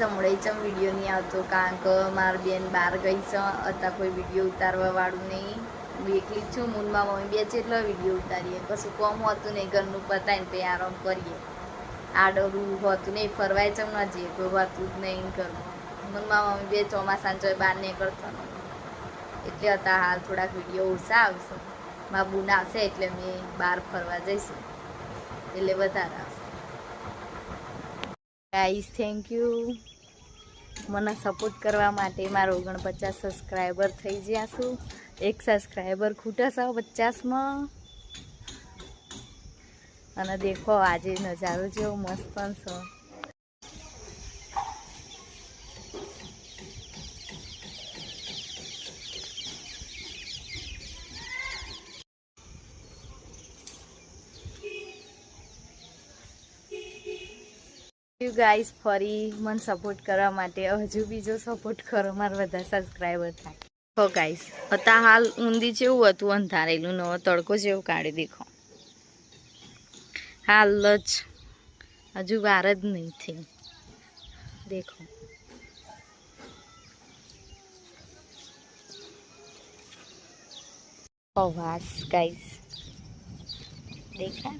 Guys છે video નહીં આવતો, કારણ કે મારા બેન બહાર ગઈ છે, અત્યારે કોઈ વીડિયો ઉતારવા વાળું નહીં. હું એકલી છું મૂનમાં મમ્મી બે છે એટલે વીડિયો ઉતારીએ. કશું કોમ હોતું નહીં, ઘરનું પતાવીને પછી આરામ કરીએ. આડરું હોતું નહીં, ફરવાય છે ના જઈએ, કોઈ હોતું જ નહીં ઘરમાં. મૂનમાં મમ્મી બે ચોમાસાને ચોય બહાર નહીં કરતો એટલે હતા હાલ થોડાક વીડિયો ઓછા આવશે. મારા બુન આવશે એટલે મેં બહાર ફરવા જઈશું. એટલે વધારે આવશે. ગાઈઝ થેન્ક યુ મને સપોર્ટ કરવા માટે મારો ઓગણપચાસ સબસ્ક્રાઈબર થઈ ગયા છું. એક સબસ્ક્રાઈબર ખૂટા છો પચાસમાં. અને દેખો, આજે નજારો જેવો મસ્ત પણ છે. યુ ગાઈઝ ફરી મને સપોર્ટ કરવા માટે. હજુ બીજો સપોર્ટ કરો મારા બધા સબસ્ક્રાઈબર થાય. હો ગાઈઝ અત્યારે હાલ ઊંધી જેવું હતું, અંધારેલું નવો તડકો જેવું કાઢી દેખો. હાલ જ હજુ વાર જ નહીં થઈ દેખો. અવાજ ગાઈઝ દેખા